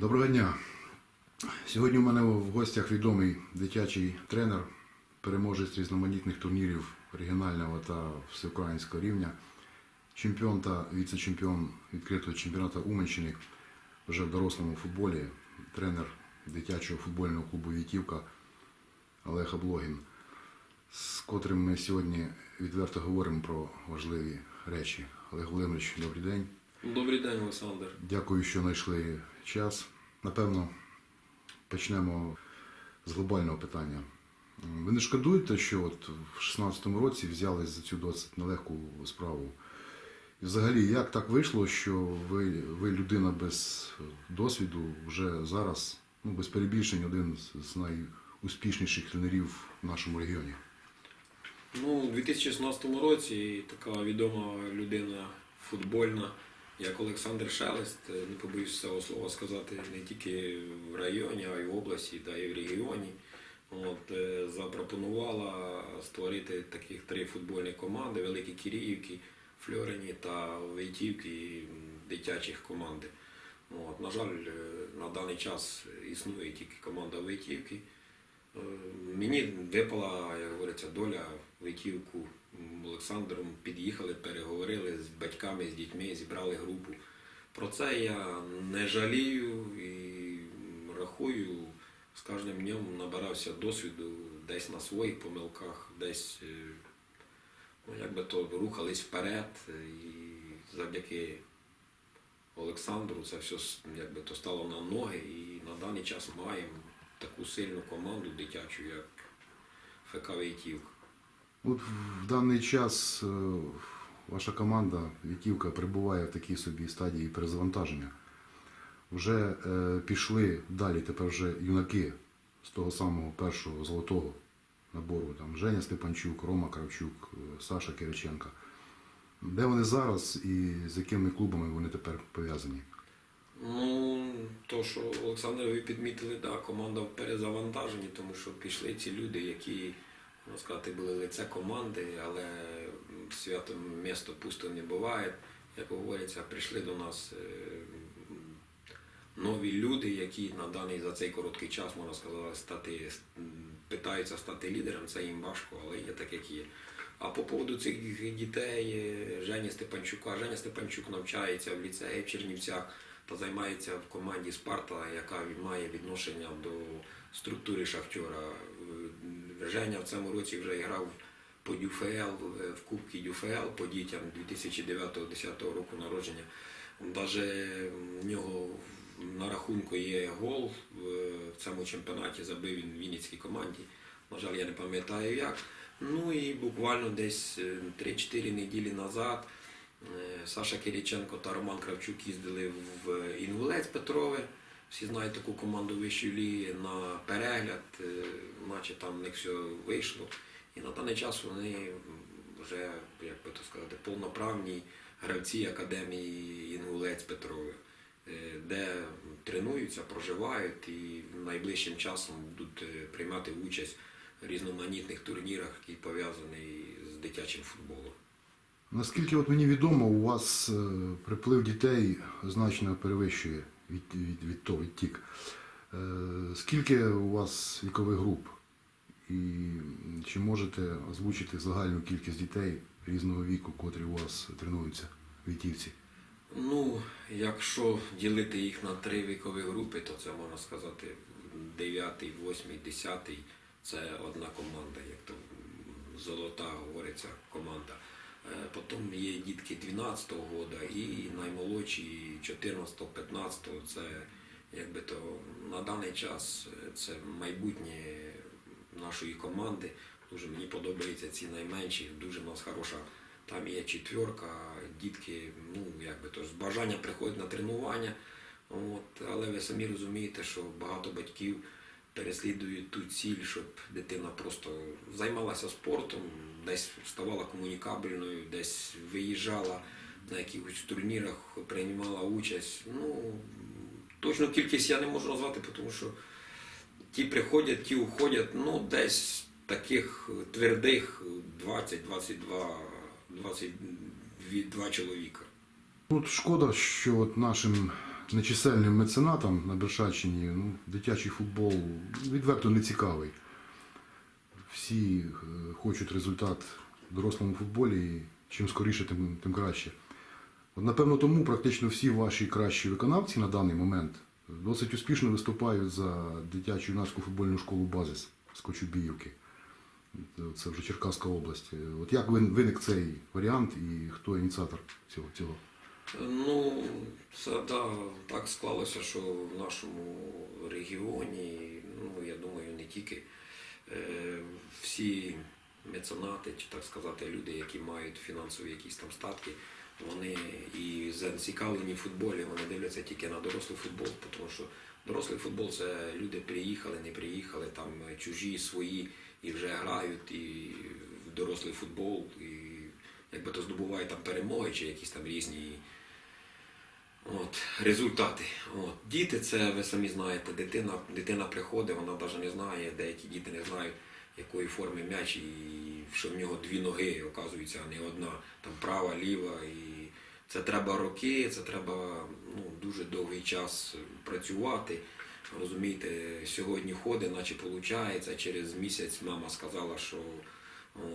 Доброго дня. Сьогодні у мене в гостях відомий дитячий тренер, переможець різноманітних турнірів регіонального та всеукраїнського рівня, чемпіон та віце-чемпіон відкритого чемпіонату Уманщини вже в дорослому футболі, тренер дитячого футбольного клубу Вітівка Олег Облогін, з котрим ми сьогодні відверто говоримо про важливі речі. Олег Володимирович, добрий день. Добрий день, Олександр. Дякую, що знайшли час. Напевно, почнемо з глобального питання. Ви не шкодуєте, що от в 16-му році взялись за цю досить нелегку справу? І взагалі, як так вийшло, що ви, ви людина без досвіду, вже зараз, ну, без перебільшень, один з- найуспішніших тренерів в нашому регіоні? Ну, у 2016 році така відома людина футбольна, як Олександр Шелест, е, не побоюсь цього слова сказати, не тільки в районі, а й в області, та й в регіоні. От, е, запропонувала створити таких три футбольні команди: Великі Киріївки, Фльорені та Войтівки дитячих команди. От, на жаль, е, на даний час існує тільки команда Войтівки. Е, Мені випала, як говориться, доля витівку м, Олександром. Під'їхали, переговорили з батьками, з дітьми, зібрали групу. Про це я не жалію і рахую, з кожним днем набирався досвіду десь на своїх помилках, десь е, ну, якби то рухались вперед. І завдяки Олександру це все якби то стало на ноги і на даний час маємо таку сильну команду дитячу, як ФК Вейтівка. От в даний час е, ваша команда Вітівка перебуває в такій собі стадії перезавантаження. Вже е, пішли далі, тепер вже юнаки з того самого першого золотого набору. Там Женя Степанчук, Рома Кравчук, е, Саша Кириченка. Де вони зараз і з якими клубами вони тепер пов'язані? Ну, то, що Олександр, ви підмітили, да, команда в перезавантаженні, тому що пішли ці люди, які, можна сказати, були лице команди, але свято місто пусто не буває. Як говориться, прийшли до нас е, нові люди, які на даний за цей короткий час, можна сказати, стати, питаються стати лідером, це їм важко, але є так, як є. А по поводу цих дітей е, Жені Степанчука, Женя Степанчук навчається в ліцеї в Чернівцях та займається в команді Спарта, яка має відношення до структури Шахтера. Е, Женя в цьому році вже грав по ДЮФЛ, е, в Кубці ДЮФЛ по дітям 2009-2010 року народження. Даже в нього на рахунку є гол в в цьому чемпіонаті, забив він в Вінницькій команді. На жаль, я не пам'ятаю як. Ну і буквально десь е, 3-4 неділі назад е, Саша Кириченко та Роман Кравчук їздили в Інгулець Петрове. Всі знають таку команду вищої ліги на перегляд, е, наче там в них все вийшло. І на даний час вони вже, як би то сказати, повноправні гравці академії Інгулець Петрове, е, де тренуються, проживають і найближчим часом будуть е, приймати участь в різноманітних турнірах, які пов'язані з дитячим футболом. Наскільки от мені відомо, у вас приплив дітей значно перевищує від, від, від того відтік. Е, Скільки у вас вікових груп? І чи можете озвучити загальну кількість дітей різного віку, котрі у вас тренуються в Вітівці? Ну, якщо ділити їх на три вікові групи, то це можна сказати 9, 8, 10 це одна команда, як то золота говориться команда. Е, Потім є дітки 12-го года і наймолодші 14-го, 15-го. Це якби то на даний час е, це майбутнє нашої команди. Дуже мені подобаються ці найменші, дуже в нас хороша. Там є четверка, дітки, ну якби то з бажання приходять на тренування. От, але ви самі розумієте, що багато батьків переслідують ту ціль, щоб дитина просто займалася спортом, десь ставала комунікабельною, десь виїжджала на якихось турнірах, приймала участь. Ну, точну кількість я не можу назвати, тому що ті приходять, ті уходять, ну десь таких твердих 20, 22, 22 чоловіка. От шкода, що от нашим нечисельним меценатам на Бершаччині ну, дитячий футбол відверто не цікавий. Всі е, хочуть результат в дорослому футболі, і чим скоріше, тим, тим краще. От, напевно, тому практично всі ваші кращі виконавці на даний момент досить успішно виступають за дитячу юнацьку футбольну школу Базис з Кочубіївки. Це вже Черкаська область. От як виник цей варіант і хто ініціатор цього? цього? Ну, це да, так склалося, що в нашому регіоні, ну я думаю, не тільки е, всі меценати, чи так сказати, люди, які мають фінансові якісь там статки, вони і зацікавлені в футболі, вони дивляться тільки на дорослий футбол, тому що дорослий футбол це люди приїхали, не приїхали, там чужі, свої і вже грають і в дорослий футбол, і якби то здобувають там перемоги чи якісь там різні От, результати. От. Діти, це ви самі знаєте, дитина, дитина приходить, вона навіть не знає, деякі діти не знають, якої форми м'яч, і що в нього дві ноги, оказується, а не одна, там права, ліва. І це треба роки, це треба ну, дуже довгий час працювати. Розумієте, сьогодні ходить, наче виходить, через місяць мама сказала, що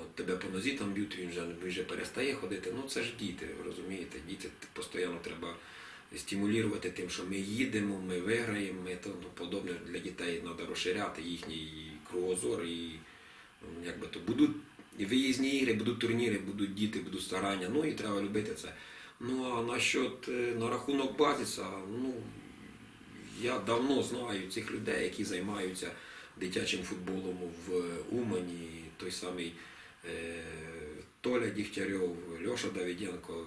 От, тебе по нозі там б'ють, він вже, він вже перестає ходити. Ну це ж діти, розумієте? Діти постійно треба стимулювати тим, що ми їдемо, ми виграємо, ми тому подобне для дітей треба розширяти їхній кругозор і м, якби то будуть виїзні ігри, будуть турніри, будуть діти, будуть старання. Ну і треба любити це. Ну а насчет е, на рахунок базіса, ну я давно знаю цих людей, які займаються дитячим футболом в Умані, той самий е, Толя Дігтярьов, Льоша Давиденко,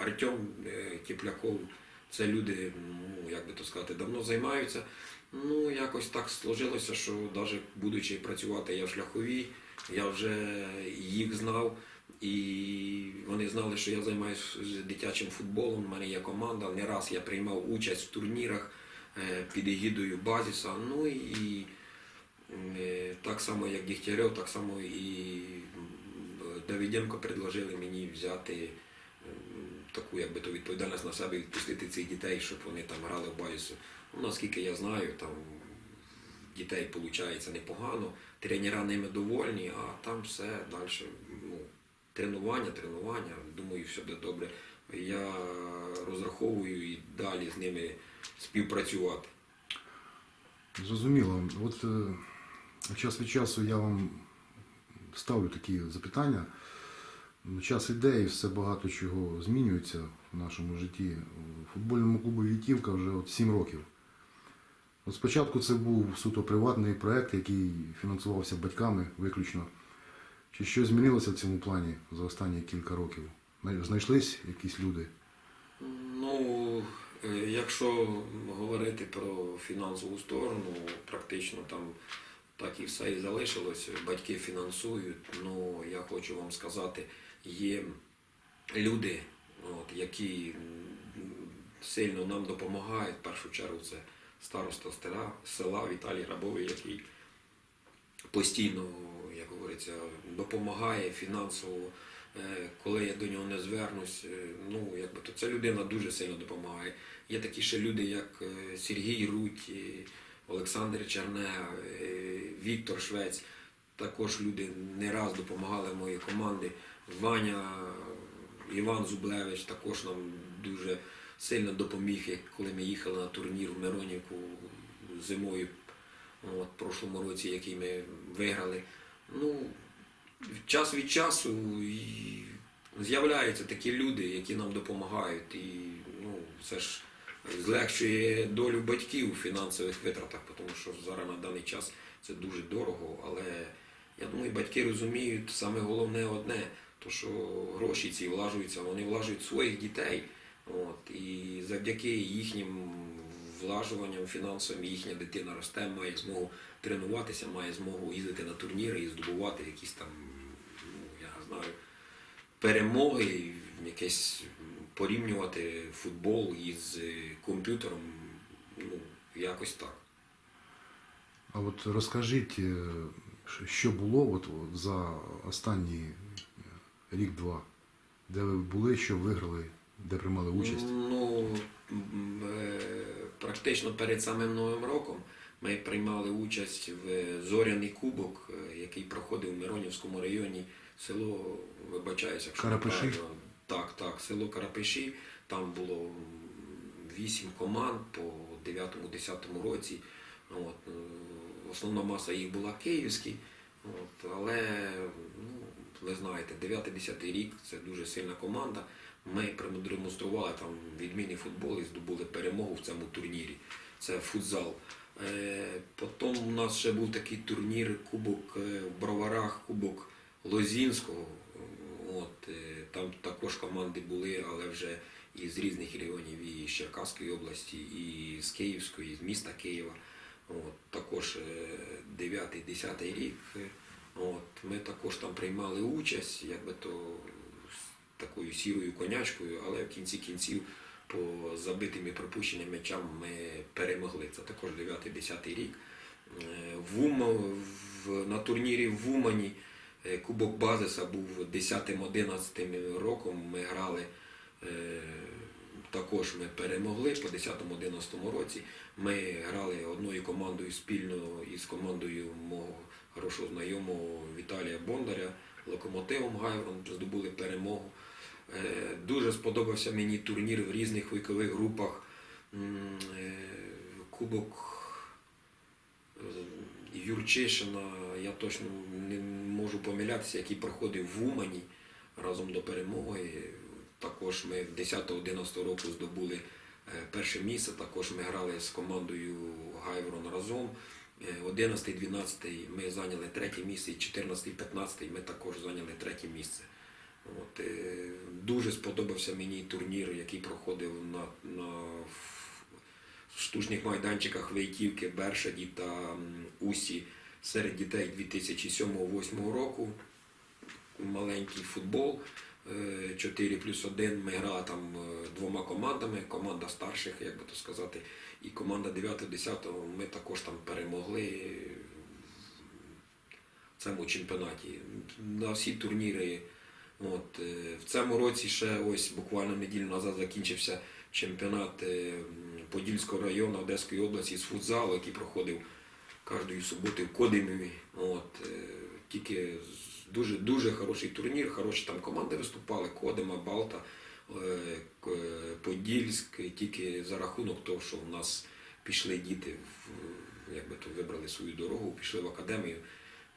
Артем Кіпляков. Це люди, ну як би то сказати, давно займаються. Ну, якось так сложилося, що навіть будучи працювати я в шляховій, я вже їх знав. І вони знали, що я займаюся дитячим футболом. У мене є команда. Не раз я приймав участь в турнірах е, під егідою Базіса. Ну і е, так само, як Дігтярьов, так само і м, Давиденко предложили мені взяти таку якби то відповідальність на себе відпустити цих дітей, щоб вони там грали в Базісу. Ну, наскільки я знаю, там дітей виходить непогано, тренера ними довольні, а там все далі. Ну, тренування, тренування. Думаю, все буде добре. Я розраховую і далі з ними співпрацювати. Зрозуміло. От е, час від часу я вам ставлю такі запитання. Час іде і все багато чого змінюється в нашому житті. У футбольному клубу Вітівка вже от 7 років. От спочатку це був суто приватний проект, який фінансувався батьками виключно. Чи щось змінилося в цьому плані за останні кілька років? Знай- Знайшлись якісь люди? Ну, е, якщо говорити про фінансову сторону, практично там так і все і залишилось. Батьки фінансують. Ну, я хочу вам сказати, є люди, от, які сильно нам допомагають. В першу чергу це староста стара, села Віталій Рабовий, який постійно, як говориться, допомагає фінансово. Е, Коли я до нього не звернусь, е, ну якби то ця людина дуже сильно допомагає. Є такі ще люди, як е, Сергій Руть, Олександр Черне, е, Віктор Швець. Також люди не раз допомагали моїй команді. Ваня, Іван Зублевич також нам дуже сильно допоміг, коли ми їхали на турнір в Миронівку зимою, от, прошлому році, який ми виграли. Ну, час від часу з'являються такі люди, які нам допомагають. І ну, це ж злегшує долю батьків у фінансових витратах, тому що зараз на даний час це дуже дорого. Але я думаю, батьки розуміють саме головне одне, то що гроші ці влажуються, вони влажують своїх дітей. От, і завдяки їхнім влажуванням фінансовим їхня дитина росте, має змогу тренуватися, має змогу їздити на турніри і здобувати якісь там, ну, я не знаю, перемоги, якесь порівнювати футбол із комп'ютером, ну, якось так. А от розкажіть, е, що було от за останній рік-два, де ви були, що виграли, де приймали участь? Ну, е, перед самим Новим роком ми приймали участь в Зоряний кубок, е, який проходив в Миронівському районі, село, вибачаюся, якщо Карапиші? неправильно. Так, так, село Карапиші. Там було вісім команд по 9-10 році. От, е, основна маса їх була київські. От, але ну, ви знаєте, 9-10 рік це дуже сильна команда. Ми продемонстрували там відмінний футбол і здобули перемогу в цьому турнірі. Це футзал. Е, потім у нас ще був такий турнір Кубок е, в Броварах, Кубок Лозінського. От, е, там також команди були, але вже із різних регіонів, і з Черкаської області, і з Київської, і з міста Києва. От, також 9-10 рік. От, ми також там приймали участь, якби то з такою сірою конячкою, але в кінці кінців по забитим і пропущеним м'ячам ми перемогли. Це також 9-10 рік. Е, В Ума, в, на турнірі в Умані е, Кубок Базиса був 10-11 роком. Ми грали. е, Також ми перемогли по 10-11 році. Ми грали одною командою спільно із командою мого хорошого знайомого Віталія Бондаря, локомотивом Гайворон, здобули перемогу. Е, Дуже сподобався мені турнір в різних вікових групах. Е, Кубок е, Юрчишина, я точно не можу помилятися, який проходив в Умані разом до перемоги. Також ми в 10-11 року здобули перше місце. Також ми грали з командою Гайворон разом. Е, 11-12 ми зайняли третє місце, і 14-15 ми також зайняли третє місце. От, е, дуже сподобався мені турнір, який проходив на, на штучних майданчиках Вейтівки, Бершаді та Усі серед дітей 2007-2008 року. Маленький футбол. Е, 4 плюс 1 ми грали там е, двома командами, команда старших, як би то сказати, і команда 9-10 ми також там перемогли в цьому чемпіонаті. На всі турніри. От, е, в цьому році ще ось буквально неділю назад закінчився чемпіонат е, Подільського району Одеської області з футзалу, який проходив кожної суботи в Кодимові. От, е, тільки з- дуже, дуже хороший турнір, хороші там команди виступали, Кодима, Балта, е, Подільськ, тільки за рахунок того, що в нас пішли діти, якби то вибрали свою дорогу, пішли в академію.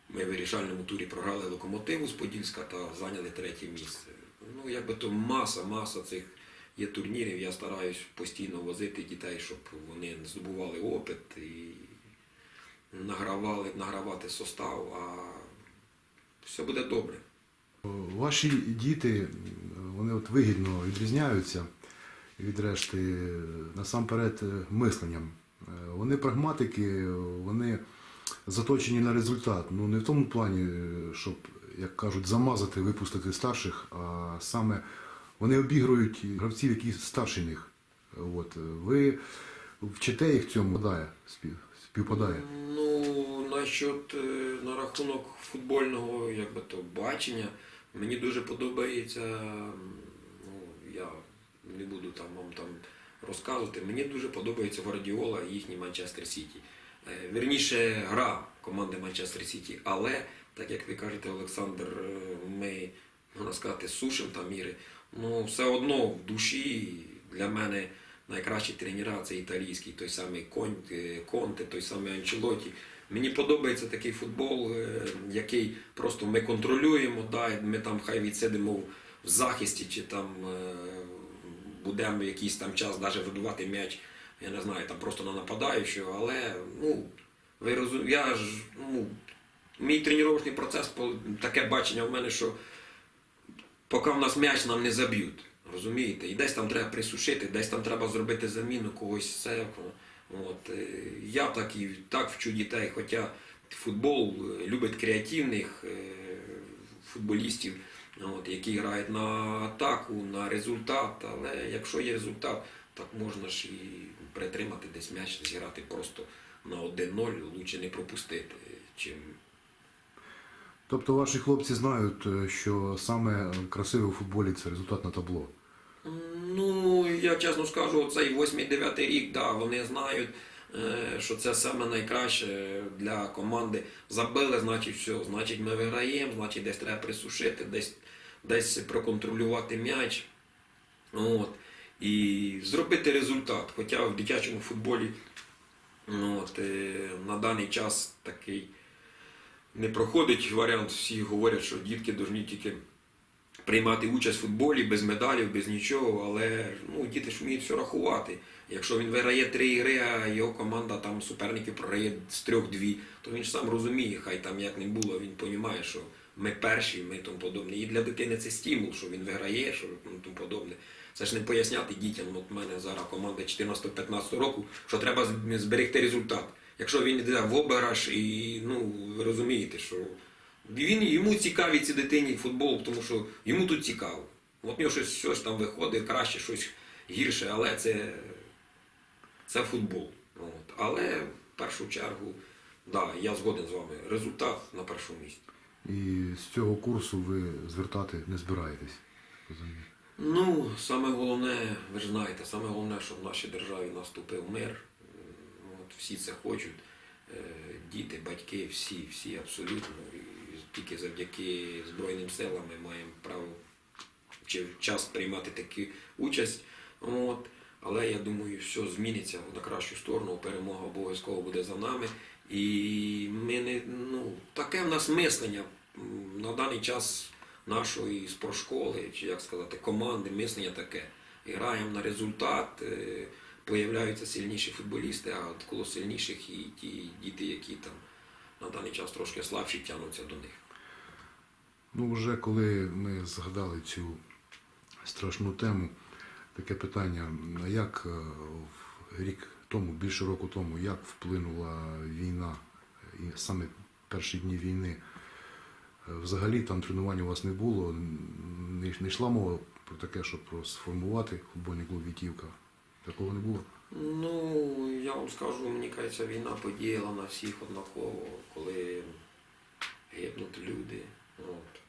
Ми в вирішальному турі програли локомотиву з Подільська та зайняли третє місце. Ну, якби то маса, маса цих є турнірів. Я стараюсь постійно возити дітей, щоб вони здобували опит і награвали, награвати состав, а все буде добре. Ваші діти, вони от вигідно відрізняються від решти насамперед мисленням. Вони прагматики, вони заточені на результат. Ну не в тому плані, щоб, як кажуть, замазати, випустити старших, а саме вони обігрують гравців, які старші них. От. Ви вчите їх цьому, співпадає, співпадає. Ну, насчет, е, на рахунок футбольного як би то, бачення, мені дуже подобається, ну, я не буду там вам там розказувати, мені дуже подобається Гвардіола і їхній Манчестер Сіті. Е, Вірніше, гра команди Манчестер Сіті, але, так як ви кажете, Олександр, е, ми, можна сказати, сушимо там міри, ну все одно в душі для мене найкращі тренера це італійський, той самий Кон- Конте, той самий Анчелоті. Мені подобається такий футбол, е, який просто ми контролюємо, да, ми там хай відсидимо в захисті, чи там е, будемо якийсь там час навіть видувати м'яч, я не знаю, там просто на нападаючого, але ну, ви розумієте, я ж, ну, мій тренувальний процес, таке бачення в мене, що поки в нас м'яч нам не заб'ють. Розумієте? І десь там треба присушити, десь там треба зробити заміну когось це. От. е, Я так і так вчу дітей, хоча футбол е, любить креативних е, футболістів, от, які грають на атаку, на результат. Але якщо є результат, так можна ж і притримати десь м'яч, зіграти просто на 1-0, лучше не пропустити, чим Тобто ваші хлопці знають, що саме красиве у футболі це результат на табло. Ну, я чесно скажу, цей 8-9 рік, да, вони знають, е, що це саме найкраще для команди. Забили, значить, все, значить, ми виграємо, значить, десь треба присушити, десь, десь проконтролювати м'яч. От. І зробити результат. Хоча в дитячому футболі ну, от, е, на даний час такий не проходить варіант. Всі говорять, що дітки повинні тільки приймати участь в футболі без медалів, без нічого, але ну, діти ж вміють все рахувати. Якщо він виграє три ігри, а його команда там суперників програє з трьох-дві, то він ж сам розуміє, хай там як не було, він розуміє, що ми перші, ми тому подобне. І для дитини це стимул, що він виграє, що ну, тому подобне. Це ж не поясняти дітям, от в мене зараз команда 14-15 року, що треба зберегти результат. Якщо він йде в обераж і ну, ви розумієте, що він, йому цікаві ці дитині футбол, тому що йому тут цікаво. От нього щось, щось там виходить, краще, щось гірше, але це, це футбол. От. Але в першу чергу, да, я згоден з вами, результат на першому місці. І з цього курсу ви звертати не збираєтесь. Ну, саме головне, ви ж знаєте, саме головне, щоб в нашій державі наступив мир. От, всі це хочуть. Е, Діти, батьки, всі, всі абсолютно. Тільки завдяки Збройним силам ми маємо право чи час приймати таку участь. От. Але я думаю, все зміниться на кращу сторону, перемога обов'язково буде за нами. І ми не, ну, таке в нас мислення на даний час нашої спортшколи, чи як сказати, команди, мислення таке. Граємо на результат, е, появляються сильніші футболісти, а коло сильніших і ті діти, які там на даний час трошки слабші, тягнуться до них. Ну, вже коли ми згадали цю страшну тему, таке питання, як е, рік тому, більше року тому, як вплинула війна, і саме перші дні війни? Е, Взагалі там тренувань у вас не було, не, йшла мова про таке, щоб сформувати футбольний клуб Вітівка. Такого не було. Ну, я вам скажу, мені кажеться, війна подіяла на всіх однаково, коли гибнуть люди. От.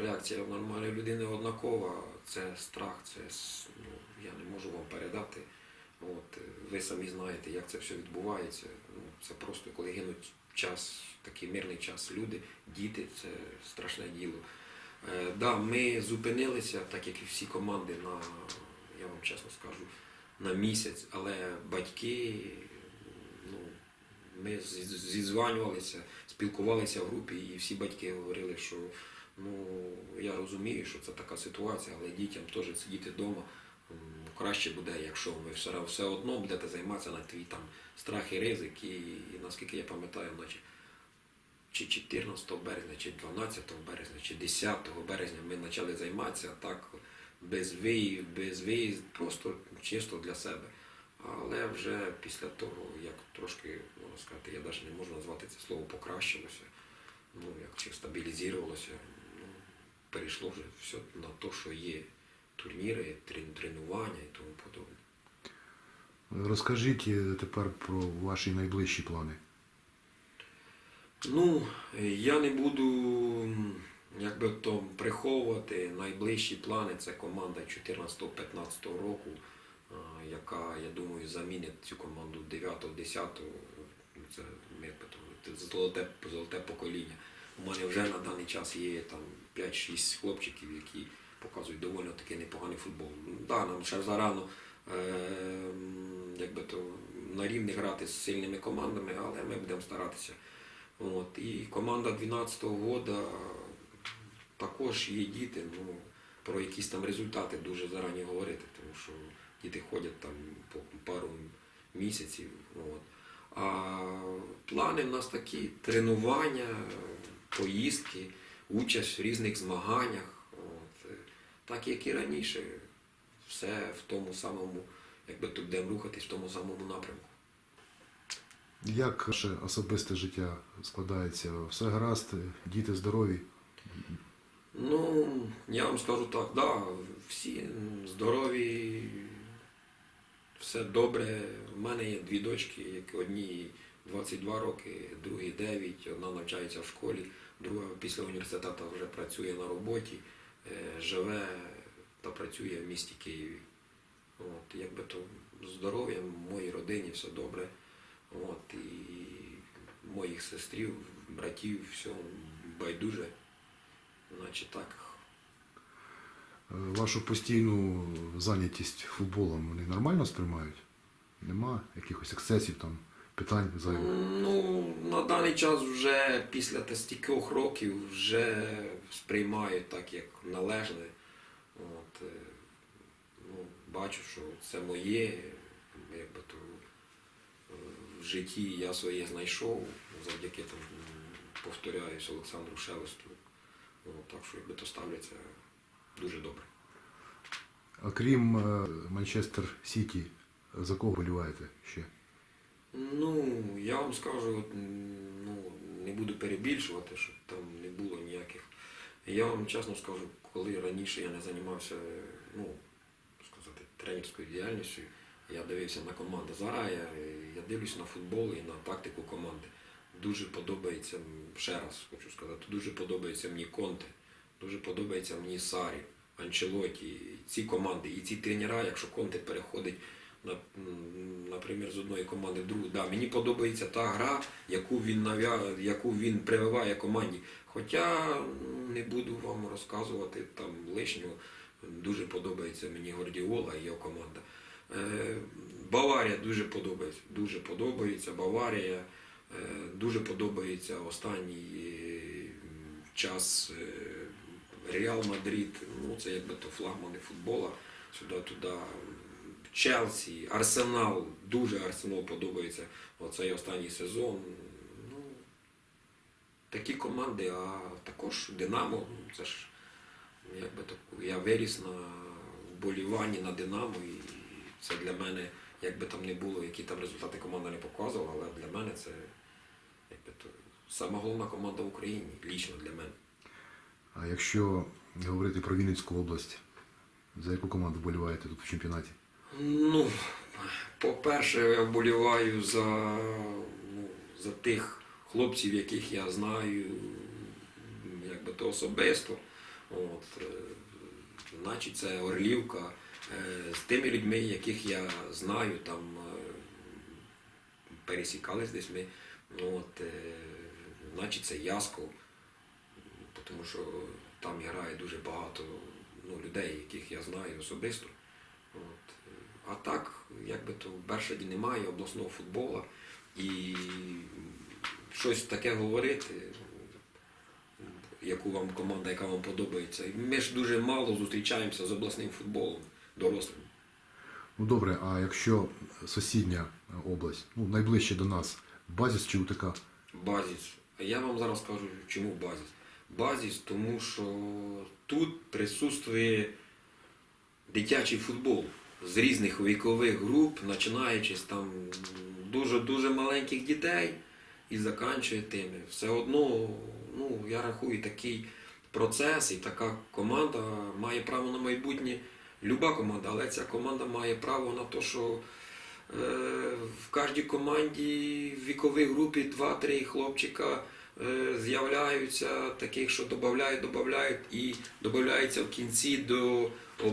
Реакція в нормальної людини однакова. Це страх, це ну, я не можу вам передати. От, ви самі знаєте, як це все відбувається. Ну, це просто коли гинуть час, такий мирний час люди, діти, це страшне діло. Е, да, ми зупинилися, так як і всі команди, на, я вам чесно скажу, на місяць, але батьки, ми з- зізванювалися, спілкувалися в групі, і всі батьки говорили, що ну, я розумію, що це така ситуація, але дітям теж сидіти вдома. Краще буде, якщо ви все, все одно будете займатися на твій там страх і ризик. І, і наскільки я пам'ятаю, наче чи 14 березня, чи 12 березня, чи 10 березня ми почали займатися так без виїзд, без виїзд, просто чисто для себе. Але вже після того, як трошки, можна сказати, я навіть не можу назвати це слово покращилося, ну як чи стабілізувалося, ну, перейшло вже все на те, що є турніри, трен- тренування і тому подобне. Розкажіть е, тепер про ваші найближчі плани. Ну, я не буду м, як би то приховувати найближчі плани. Це команда 14-15 року, думаю, замінить цю команду 9-10. Це ми потім- золоте, золоте покоління. У мене вже на даний час є там 5-6 хлопчиків, які показують доволі таки непоганий футбол. Да, нам ще зарано е, то на рівні грати з сильними командами, але ми будемо старатися. От, і команда 12-го года також є діти, ну, про якісь там результати дуже зарані говорити, тому що діти ходять там по пару місяців. От. А плани в нас такі тренування, поїздки, участь в різних змаганнях. От. Так як і раніше, все в тому самому, якби тут будемо рухатись в тому самому напрямку. Як ваше особисте життя складається? Все гаразд, діти здорові? Ну, я вам скажу так, да, всі здорові, все добре. У мене є дві дочки, як одній 22 роки, другій 9, одна навчається в школі, друга після університету вже працює на роботі, е, живе та працює в місті Києві. От, якби то здоров'я, в моїй родині все добре. От, і моїх сестрів, братів, все байдуже. Значить так. Е, Вашу постійну зайнятість футболом вони нормально сприймають? Нема якихось ексцесів, там, питань зайвих? Ну, на даний час вже після стількох років вже сприймають так, як належне. От, е, ну, бачу, що це моє, якби то е, в житті я своє знайшов завдяки там, повторяюсь, Олександру Шелесту. От, так що якби то ставляться дуже добре. А крім е, Манчестер Сіті, за кого боліваєте ще? Ну, я вам скажу, от, ну, не буду перебільшувати, щоб там не було ніяких. Я вам чесно скажу, коли раніше я не займався, ну, сказати, тренерською діяльністю, я дивився на команди. Зараз я, я дивлюся на футбол і на тактику команди. Дуже подобається, ще раз хочу сказати, дуже подобається мені Конте, дуже подобається мені Сарі, Анчелоті, ці команди і ці тренера, якщо Конте переходить на, наприклад, з одної команди в другу. Да, мені подобається та гра, яку він нав'я... яку він прививає команді. Хоча не буду вам розказувати там лишнього. Дуже подобається мені Гордіола і його команда. Е, Баварія дуже подобається. Дуже подобається. Баварія е, дуже подобається останній час е, Реал Мадрид. Ну, це якби то флагмани футбола. Сюди-туди. Челсі, Арсенал, дуже Арсенал подобається оцей останній сезон. Ну, такі команди, а також Динамо, ну, це ж якби так, я виріс на вболіванні на Динамо, і це для мене, якби там не було, які там результати команда не показувала, але для мене це якби то, сама головна команда в Україні, лічно для мене. А якщо говорити про Вінницьку область, за яку команду вболіваєте тут в чемпіонаті? Ну, по-перше, я вболіваю за, ну, за тих хлопців, яких я знаю, як би то особисто. От, е, значить, це Орлівка. Е, З тими людьми, яких я знаю, там е, пересікались десь ми. От, значить, це Ясков, тому що там грає дуже багато ну, людей, яких я знаю особисто. От. А так, якби то в Бершаді немає обласного футболу і щось таке говорити, яку вам команда, яка вам подобається. Ми ж дуже мало зустрічаємося з обласним футболом дорослим. Ну добре, а якщо сусідня область, ну найближче до нас, Базіс чи УТК? Базіс. А я вам зараз скажу, чому базіс. Базіс, тому що тут присутствує дитячий футбол з різних вікових груп, починаючи з там дуже-дуже маленьких дітей і заканчує тими. Все одно, ну, я рахую, такий процес і така команда має право на майбутнє. Люба команда, але ця команда має право на те, що е, в кожній команді в віковій групі 2-3 хлопчика з'являються, таких, що додають, додають і додаються в кінці до е,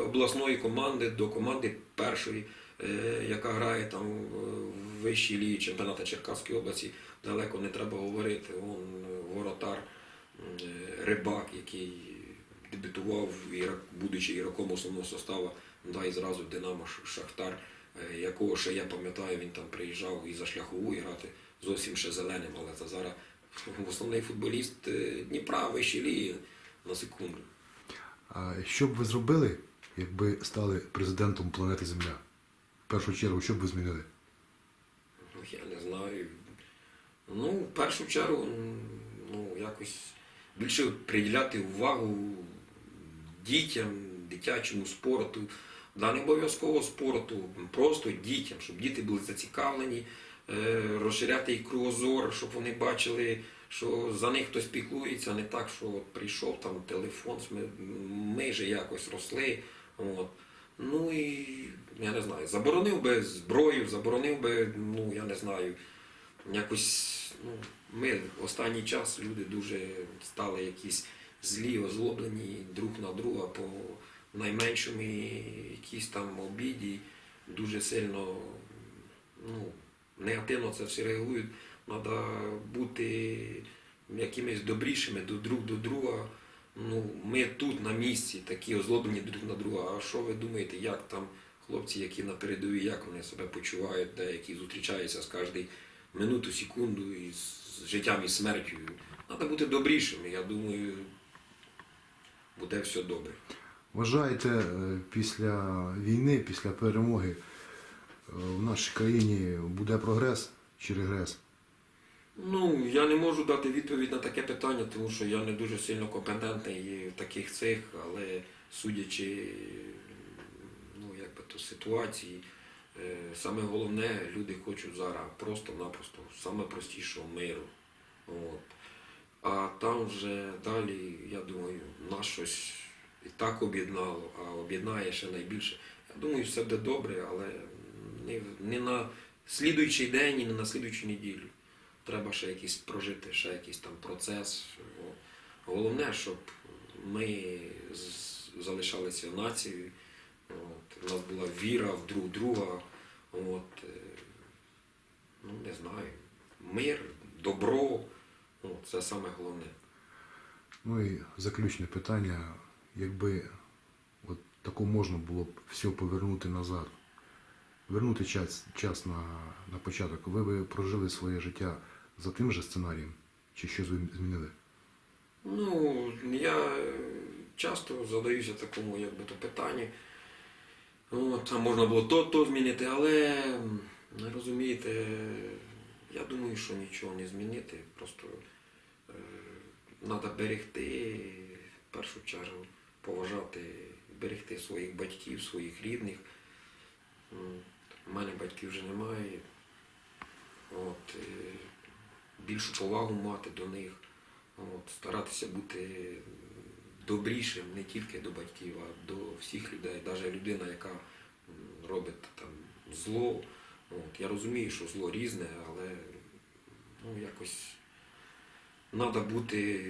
обласної команди, до команди першої, е, яка грає там в вищій лігі чемпіонату Черкаської області. Далеко не треба говорити. Вон е, воротар е, Рибак, який дебютував, будучи ігроком основного составу, да, і зразу Динамо Шахтар, е, якого ще я пам'ятаю, він там приїжджав і за шляхову грати зовсім ще зеленим, але це зараз основний футболіст е, Дніпра, вищій ліги на секунду. А що б ви зробили, якби стали президентом планети Земля? В першу чергу, що б ви змінили? Ну, я не знаю. Ну, в першу чергу, ну, якось більше приділяти увагу дітям, дитячому спорту, да не обов'язково спорту, просто дітям, щоб діти були зацікавлені, розширяти їх кругозор, щоб вони бачили, що за них хтось піклується, не так, що от прийшов там телефон, ми, ми же якось росли. От. Ну і я не знаю, заборонив би зброю, заборонив би, ну я не знаю, якось, ну, ми останній час люди дуже стали якісь злі, озлоблені друг на друга по найменшому якійсь там обіді дуже сильно ну, негативно це все реагують. Треба бути якимись добрішими до друг до друга. Ну, ми тут на місці, такі озлоблені друг на друга. А що ви думаєте, як там хлопці, які на передовій, як вони себе почувають, деякі зустрічаються з кожної минуту, секунду із з життям і смертю. Треба бути добрішими. Я думаю, буде все добре. Вважаєте, е, після війни, після перемоги в нашій країні буде прогрес чи регрес? Ну, я не можу дати відповідь на таке питання, тому що я не дуже сильно компетентний в таких цих, але судячи ну, як то, ситуації, е, саме головне, люди хочуть зараз просто-напросто саме простішого миру. От. А там вже далі, я думаю, нас щось і так об'єднало, а об'єднає ще найбільше. Я думаю, все буде добре, але не, на слідуючий день і не на слідуючу неділю. Треба ще якийсь прожити, ще якийсь там процес. Головне, щоб ми залишалися нацією. От. У нас була віра в друг друга. От. е, Ну, не знаю. Мир, добро. От. Це саме головне. Ну і заключне питання, якби от тако можна було б все повернути назад, вернути час, час на, на початок, ви би прожили своє життя за тим же сценарієм, чи щось ви змінили? Ну, я е, часто задаюся такому якби, то питанню. От, можна було то, то змінити, але розумієте, я думаю, що нічого не змінити. Просто треба берегти, в першу чергу, поважати, берегти своїх батьків, своїх рідних. У мене батьків вже немає. От, більшу повагу мати до них. От, старатися бути добрішим не тільки до батьків, а до всіх людей. Навіть людина, яка робить там зло. От, я розумію, що зло різне, але ну, якось треба бути,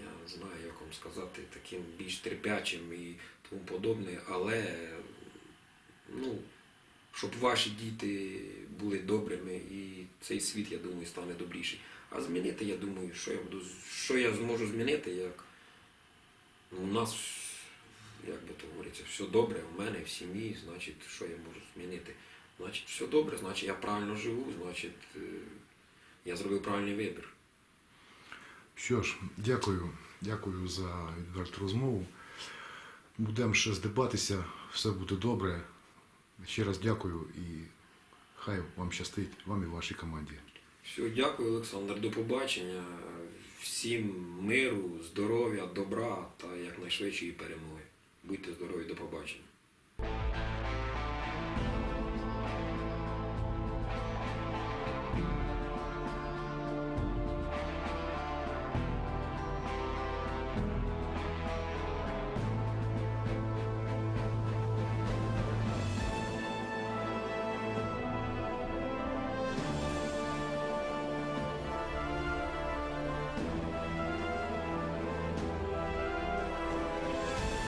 я не знаю, як вам сказати, таким більш терпячим і тому подобне, але ну, щоб ваші діти були добрими і цей світ, я думаю, стане добріший. А змінити, я думаю, що я буду, що я зможу змінити, як ну, у нас, як би то говориться, все добре, у мене в сім'ї, значить, що я можу змінити? Значить, все добре, значить я правильно живу, значить, е, я зробив правильний вибір. Що ж, дякую, дякую за відверту розмову. Будемо ще здибатися, все буде добре. Ще раз дякую і хай вам щастить, вам і вашій команді. Все, дякую, Олександр. До побачення. Всім миру, здоров'я, добра та якнайшвидшої перемоги. Будьте здорові, до побачення.